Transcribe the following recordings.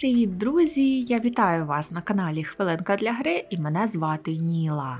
Привіт, друзі! Я вітаю вас на каналі Хвилинка для гри і мене звати Ніла.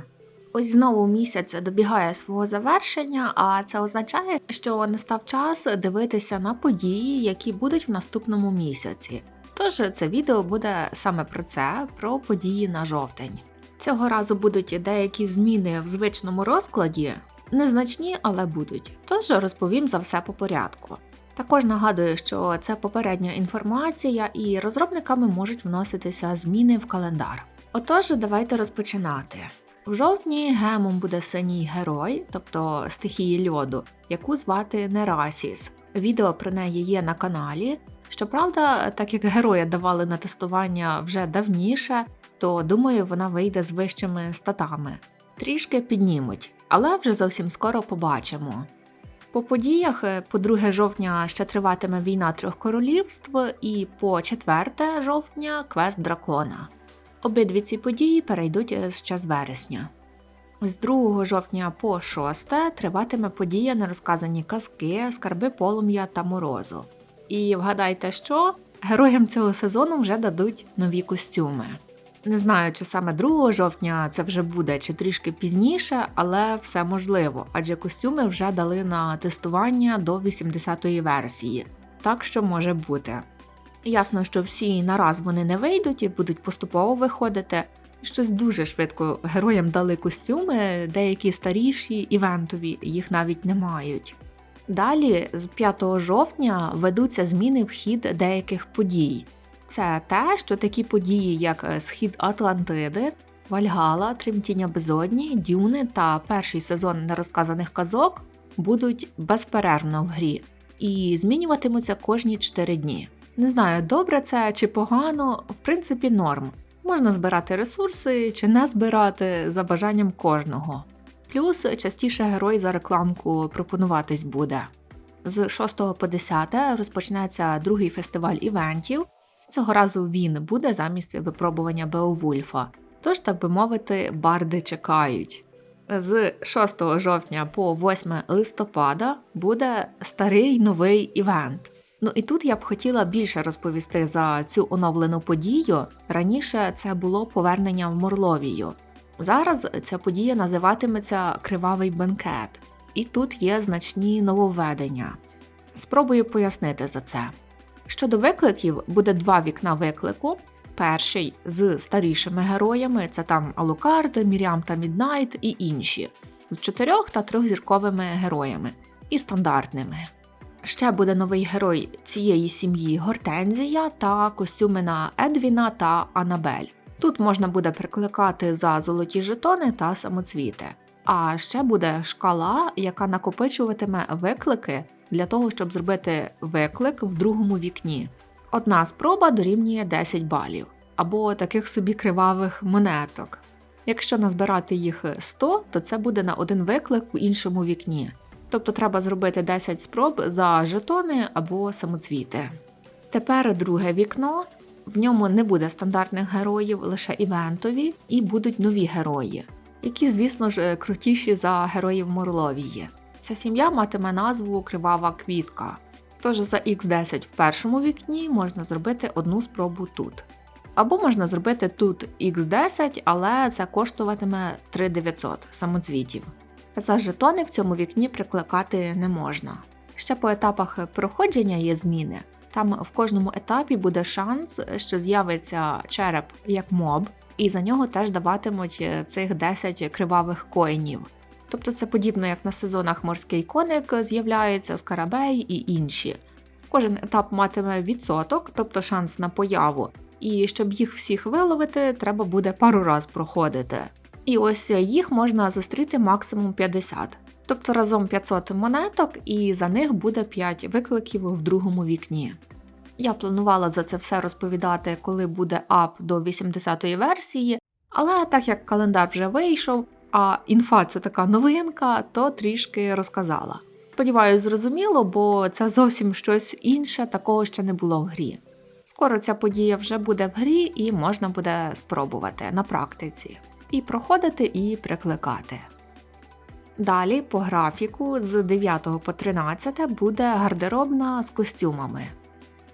Ось знову місяць добігає свого завершення, а це означає, що настав час дивитися на події, які будуть в наступному місяці. Тож це відео буде саме про це, про події на жовтень. Цього разу будуть деякі зміни в звичному розкладі, незначні, але будуть. Тож розповім за все по порядку. Також нагадую, що це попередня інформація, і розробниками можуть вноситися зміни в календар. Отож, давайте розпочинати. В жовтні гемом буде синій герой, тобто стихії льоду, яку звати Нерасіс. Відео про неї є на каналі. Щоправда, так як героя давали на тестування вже давніше, то думаю, вона вийде з вищими статами. Трішки піднімуть, але вже зовсім скоро побачимо. По подіях, е, по 2 жовтня ще триватиме війна трьох королівств, і по 4 жовтня квест дракона. Обидві ці події перейдуть е, з час вересня. З 2 жовтня по 6 триватиме подія нерозказані казки, скарби полум'я та морозу. І вгадайте, що героям цього сезону вже дадуть нові костюми. Не знаю, чи саме 2 жовтня це вже буде, чи трішки пізніше, але все можливо, адже костюми вже дали на тестування до 80-ї версії, так що може бути. Ясно, що всі нараз вони не вийдуть і будуть поступово виходити. Щось дуже швидко героям дали костюми, деякі старіші, івентові, їх навіть не мають. Далі, з 5 жовтня, ведуться зміни в хід деяких подій. Це те, що такі події, як е, Схід Атлантиди, Вальгала, Тремтіння Безодні, Дюни та перший сезон нерозказаних казок будуть безперервно в грі і змінюватимуться кожні 4 дні. Не знаю, добре це чи погано, в принципі, норм. Можна збирати ресурси чи не збирати за бажанням кожного. Плюс частіше герой за рекламку пропонуватись буде. З 6 по 10 розпочнеться другий фестиваль івентів. Цього разу він буде замість випробування Беовульфа. Тож, так би мовити, барди чекають. З 6 жовтня по 8 листопада буде старий новий івент. Ну і тут я б хотіла більше розповісти за цю оновлену подію. Раніше це було повернення в Морловію. Зараз ця подія називатиметься Кривавий бенкет, і тут є значні нововведення. Спробую пояснити за це. Щодо викликів, буде два вікна виклику. Перший з старішими героями це там Алукард, Мірям та Міднайт і інші, з чотирьох та трьохзірковими героями і стандартними. Ще буде новий герой цієї сім'ї Гортензія та костюми на Едвіна та Анабель. Тут можна буде прикликати за золоті жетони та самоцвіти. А ще буде шкала, яка накопичуватиме виклики для того, щоб зробити виклик в другому вікні. Одна спроба дорівнює 10 балів або таких собі кривавих монеток. Якщо назбирати їх 100, то це буде на один виклик в іншому вікні. Тобто треба зробити 10 спроб за жетони або самоцвіти. Тепер друге вікно. В ньому не буде стандартних героїв, лише івентові, і будуть нові герої, які, звісно ж, крутіші за героїв Морловії. Ця сім'я матиме назву Кривава Квітка. Тож за X10 в першому вікні можна зробити одну спробу тут. Або можна зробити тут X10, але це коштуватиме 3900 самоцвітів. За жетони в цьому вікні прикликати не можна. Ще по етапах проходження є зміни. Там в кожному етапі буде шанс, що з'явиться череп як моб, і за нього теж даватимуть цих 10 кривавих коїнів. Тобто це подібно як на сезонах морський коник з'являється, скарабей і інші. Кожен етап матиме відсоток, тобто шанс на появу, і щоб їх всіх виловити, треба буде пару раз проходити. І ось їх можна зустріти максимум 50. Тобто разом 500 монеток, і за них буде 5 викликів в другому вікні. Я планувала за це все розповідати, коли буде ап до 80-ї версії, але так як календар вже вийшов, а інфа це така новинка, то трішки розказала. Сподіваюсь, зрозуміло, бо це зовсім щось інше, такого ще не було в грі. Скоро ця подія вже буде в грі і можна буде спробувати на практиці. І проходити, і прикликати. Далі по графіку з 9 по 13 буде гардеробна з костюмами.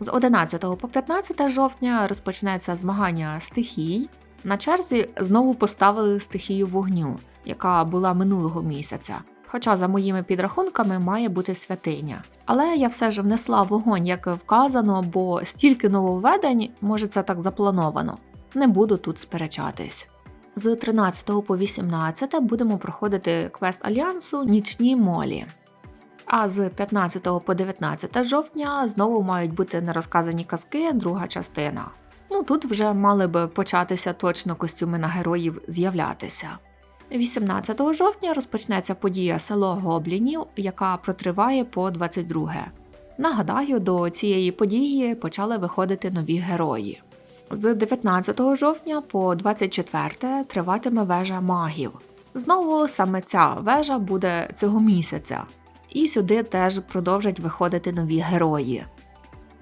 З 11 по 15 жовтня розпочнеться змагання стихій. На черзі знову поставили стихію вогню, яка була минулого місяця. Хоча, за моїми підрахунками, має бути святиня. Але я все ж внесла вогонь, як вказано, бо стільки нововведень, може це так заплановано. Не буду тут сперечатись. З 13 по 18 будемо проходити квест альянсу Нічні молі. А з 15 по 19 жовтня знову мають бути нерозказані казки, друга частина. Ну тут вже мали би початися точно костюми на героїв з'являтися. 18 жовтня розпочнеться подія село Гоблінів, яка протриває по 22. Нагадаю, до цієї події почали виходити нові герої. З 19 жовтня по 24 триватиме вежа магів. Знову саме ця вежа буде цього місяця, і сюди теж продовжать виходити нові герої.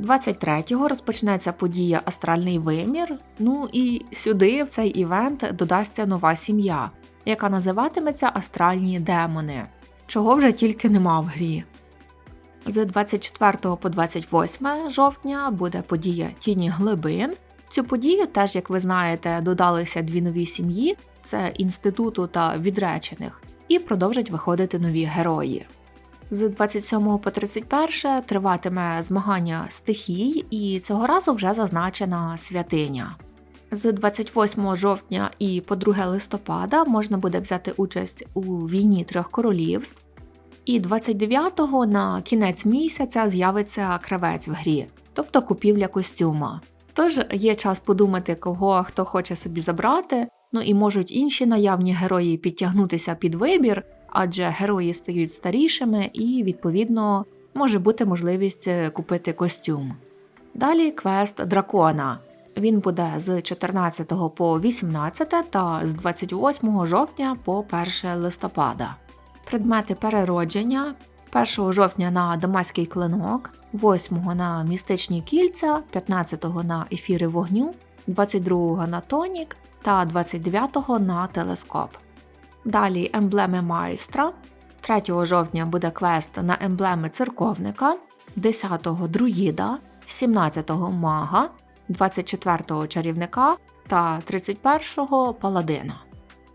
23-го розпочнеться подія Астральний вимір. Ну і сюди в цей івент додасться нова сім'я, яка називатиметься Астральні демони, чого вже тільки нема в грі. З 24 по 28 жовтня буде подія Тіні глибин. Цю подію теж, як ви знаєте, додалися дві нові сім'ї: це інституту та відречених, і продовжать виходити нові герої. З 27 по 31 триватиме змагання стихій, і цього разу вже зазначена святиня. З 28 жовтня і по 2 листопада можна буде взяти участь у війні трьох королівств. І 29-го на кінець місяця з'явиться кравець в грі, тобто купівля костюма. Тож є час подумати, кого хто хоче собі забрати, ну і можуть інші наявні герої підтягнутися під вибір, адже герої стають старішими і, відповідно, може бути можливість е, купити костюм. Далі квест дракона. Він буде з 14 по 18 та з 28 жовтня по 1 листопада. Предмети переродження 1 жовтня на Дамаський клинок, 8 на містичні кільця, 15 на ефіри вогню, 22 на тонік та 29 на телескоп. Далі емблеми майстра. 3 жовтня буде квест на емблеми церковника, 10-го друїда, 17-го мага, 24-го чарівника та 31-го паладина.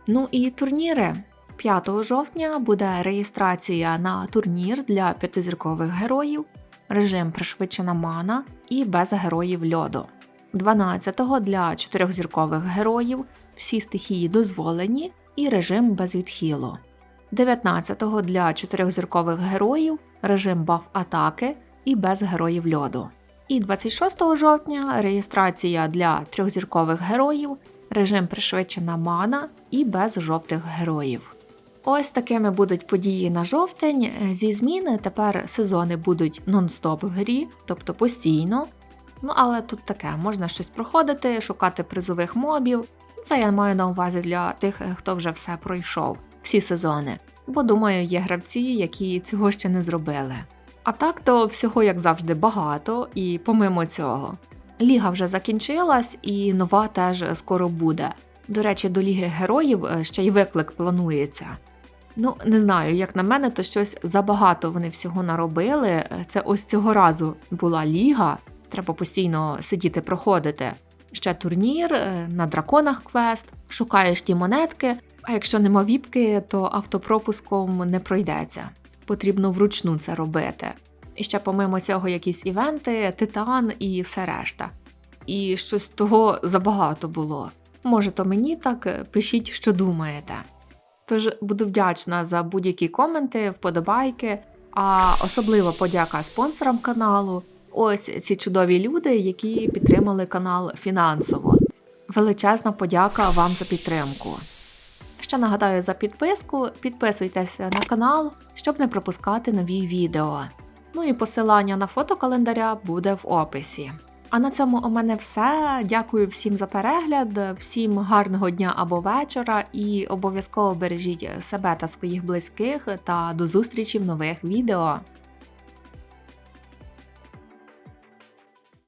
Ну і турніри. 5 жовтня буде реєстрація на турнір для п'ятизіркових героїв, режим пришвидшена мана і без героїв льоду. 12-го для чотирьохзіркових героїв всі стихії дозволені і режим без відхилу. 19-го для чотирьохзіркових героїв режим баф атаки і без героїв льоду. І 26 жовтня реєстрація для трьохзіркових героїв, режим пришвидшена мана і без жовтих героїв. Ось такими будуть події на жовтень. Зі зміни тепер сезони будуть нон-стоп в грі, тобто постійно. Ну але тут таке, можна щось проходити, шукати призових мобів. Це я маю на увазі для тих, хто вже все пройшов, всі сезони. Бо думаю, є гравці, які цього ще не зробили. А так то всього, як завжди, багато, і помимо цього. Ліга вже закінчилась, і нова теж скоро буде. До речі, до Ліги Героїв е, ще й виклик планується. Ну, не знаю, як на мене, то щось забагато вони всього наробили. Це ось цього разу була ліга, треба постійно сидіти проходити. Ще турнір, е, на драконах квест, шукаєш ті монетки, а якщо нема віпки, то автопропуском не пройдеться. Потрібно вручну це робити. І ще, помимо цього, якісь івенти, титан і все решта. І щось того забагато було. Може, то мені так пишіть, що думаєте. Тож буду вдячна за будь-які коменти, вподобайки, а особливо подяка спонсорам каналу. Ось ці чудові люди, які підтримали канал фінансово. Величезна подяка вам за підтримку. Ще нагадаю за підписку, підписуйтеся на канал, щоб не пропускати нові відео. Ну і посилання на фото календаря буде в описі. А на цьому у мене все. Дякую всім за перегляд, всім гарного дня або вечора, і обов'язково бережіть себе та своїх близьких та до зустрічі в нових відео.